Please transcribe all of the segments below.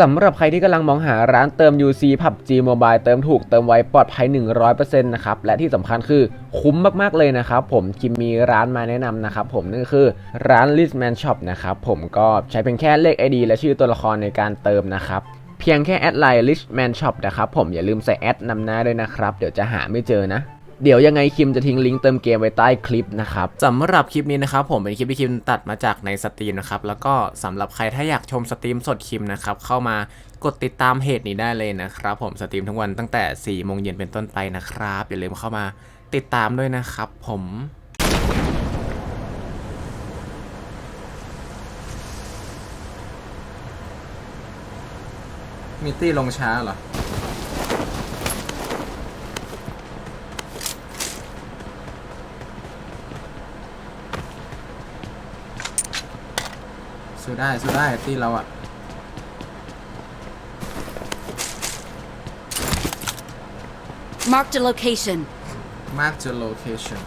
สำหรับใครที่กำลังมองหาร้านเติม UC PUBG Mobile เติมถูกเติมไวปลอดภัย 100%นะครับ และที่สำคัญคือคุ้มมาก ๆ เลยนะครับ ผมคิมมีร้านมาแนะนำนะครับผมนั่นก็คือร้าน Listman Shop นะครับผมก็ใช้เป็นแค่เลข ID และชื่อตัวละครในการเติมนะครับเพียงแค่แอดไลน์ Richman Shop นะครับผมอย่าลืมใส่แอดนำหน้าด้วยนะครับ เดี๋ยวจะหาไม่เจอนะ เดี๋ยวยังไงคิมจะทิ้งลิงก์เติมเกมไว้ใต้คลิปนะครับสำหรับคลิปนี้นะครับผมเป็นคลิปที่คิมตัดมาจากในสตรีมนะครับแล้วก็สำหรับใครถ้าอยากชมสตรีมสดคิมนะครับเข้ามากดติดตามเพจนี้ได้เลยนะครับผมสตรีมทุกวันตั้งแต่4ี่โมงเย็นเป็นต้นไปนะครับอย่าลืมเข้ามาติดตามด้วยนะครับผมมิตตี้ลงช้าเหรอ สู้ได้สู้ได้ตีเราอะ Marked a location. มากจะโลเคชั่น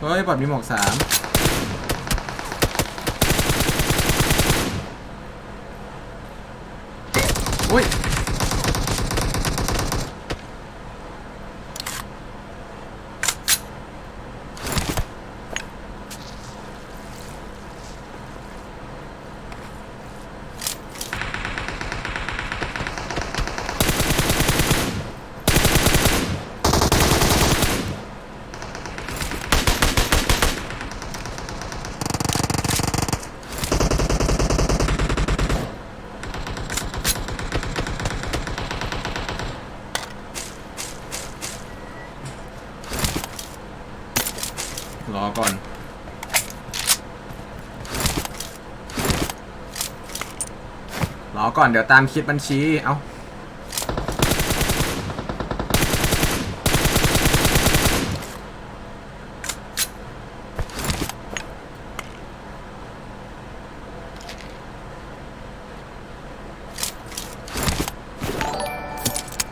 เฮ้ยบอดมีหมวกสาม อุ้ย ก่อนรอก่อนเดี๋ยวตามคิดบัญชี เอา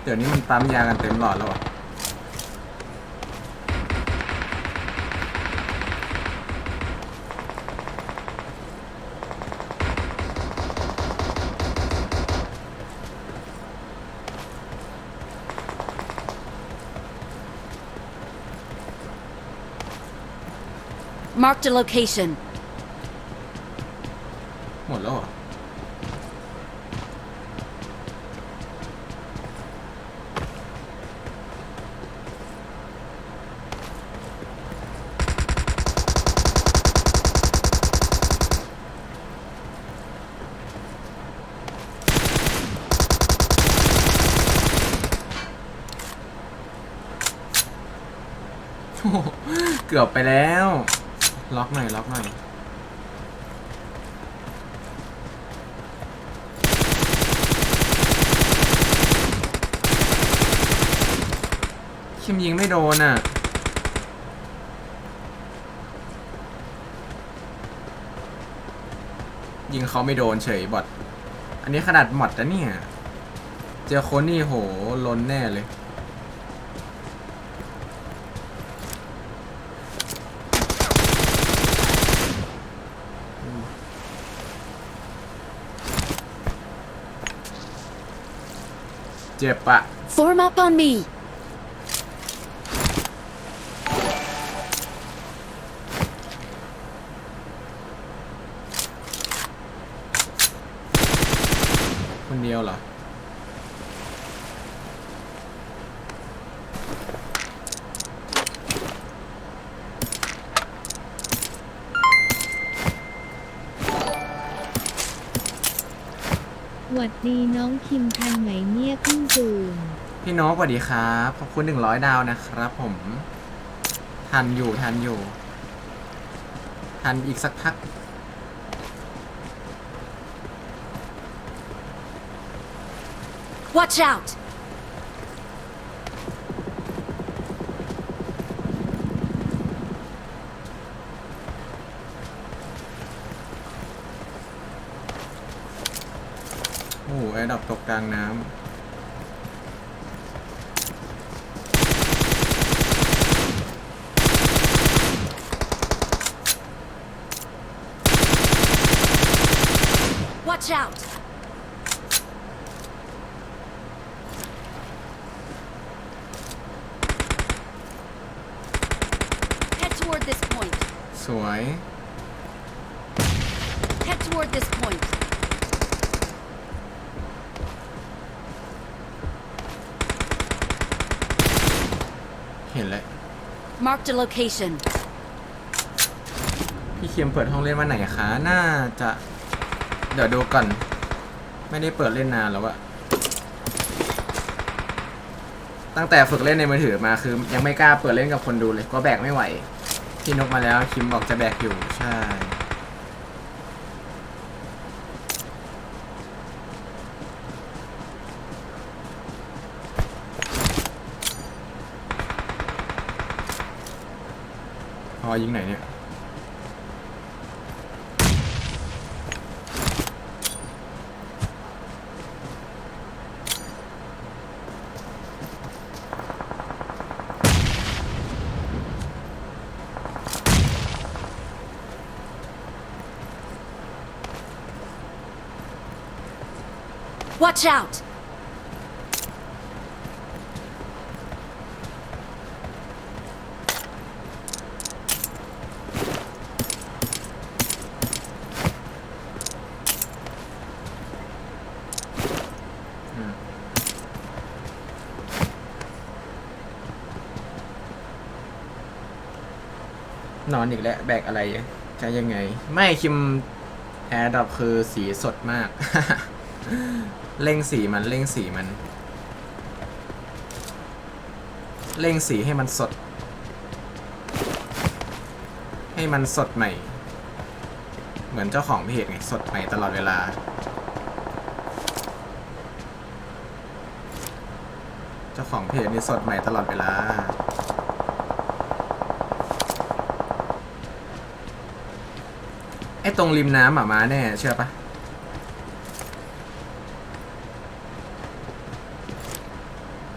เดี๋ยวนี้มันปั๊มยากันเต็มหลอดแล้วอะ Marked a location. หมดแล้วเหรอโอ้โหเกือบไปแล้ว ล็อกหน่อยล็อกหน่อยคิมยิงไม่โดนอะยิงเขาไม่โดนเฉยบอทอันนี้ขนาดหมดนะเนี่ย เจอคนนี่โหลนแน่เลย เจ็บอะ Form up on me. คนเดียวเหรอ หวัดดีน้องคิมทันไหมเนี่ยเพิ่งตื่นพี่น้องสวัสดีครับ ขอบคุณหนึ่งร้อยดาวนะครับผม ทันอยู่ทันอยู่ ทันอีกสักพัก Watch out. กกลางน้ Watch out! Head toward this point. ำสวย Head toward this point. Marked a location. พี่เคียมเปิดห้องเล่นวันไหนคะ น่าจะ เดี๋ยวดูก่อน ไม่ได้เปิดเล่นนานแล้วอะตั้งแต่ฝึกเล่นในมือถือมาคือ ยังไม่กล้าเปิดเล่นกับคนดูเลย ก็แบกไม่ไหว พี่นกมาแล้วคิมบอกจะแบกอยู่ ใช่ พ อยิงไหนเนี่ย Watch out! นอนอีกแล้วแบกอะไรจะยังไง ไม่คิมแอร์ดรอปคือสีสดมาก เร่งสีมันเร่งสีมัน เร่งสีให้มันสด ให้มันสดใหม่ เหมือนเจ้าของเพจไงสดใหม่ตลอดเวลาเจ้าของเพจนี่สดใหม่ตลอดเวลา อ้ตรงริมน้ำอะมาแน่เชื่อปะ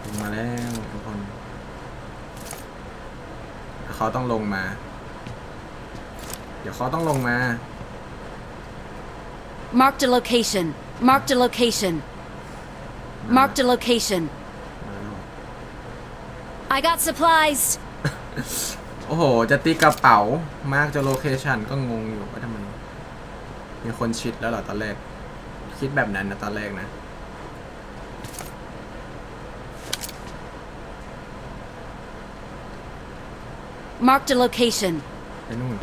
ลงมาแล้วทุกคนเดี๋ยวเขาต้องลงมา เดี๋ยวเขาต้องลงมา Marked a location. Marked a location. Marked a location. มาแล้ว I got supplies. โอ้โห จะตีกระเป๋า มากจะโลเคชันก็งงอยู่ว่าทำไม มีคนชิดแล้วเหรอตอนแรก คิดแบบนั้นนะตอนแรกนะ Marked a location. ไปนู่น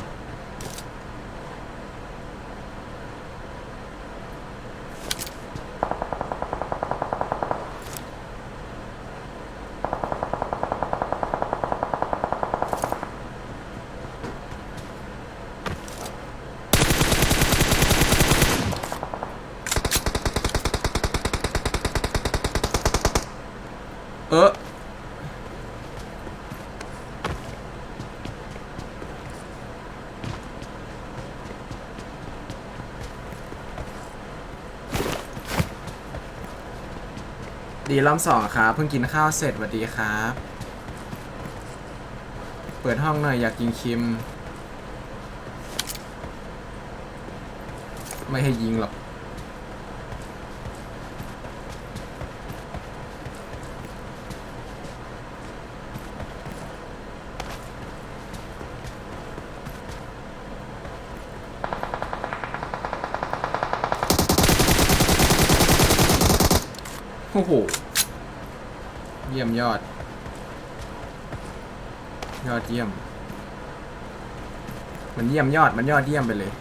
ดีรอบสองครับเพิ่งกินข้าวเสร็จสวัสดีครับ เปิดห้องหน่อยอยากกินคิม ไม่ให้ยิงหรอก โอ้โห เยี่ยมยอด ยอดเยี่ยม มันเยี่ยมยอด มันยอดเยี่ยมไปเลย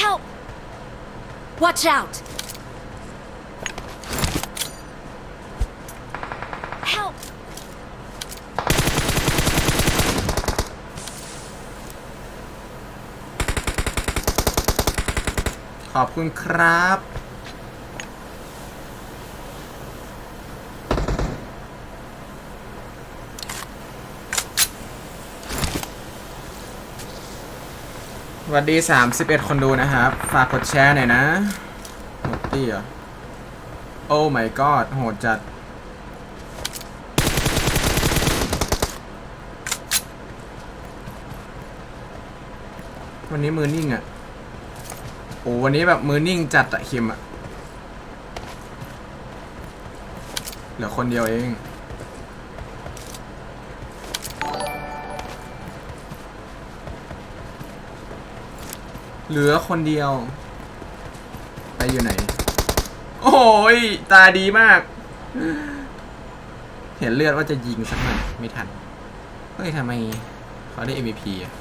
Help! Watch out! ขอบคุณครับ วันดี 31 คนดูนะครับ ฝากกดแชร์หน่อยนะโหดตี้เหรโอ้ my god โหดจัดวันนี้มือนิ่งอะ่ะ โอ้วันนี้แบบมือนิ่งจัดอะคิมอะเหลือคนเดียวเอง เหลือคนเดียว ไปอยู่ไหน โอ้ย ตาดีมาก เห็นเลือดว่าจะยิงสักหน่อยไม่ทัน เฮ้ยทำไมเขาได้ MVP อะ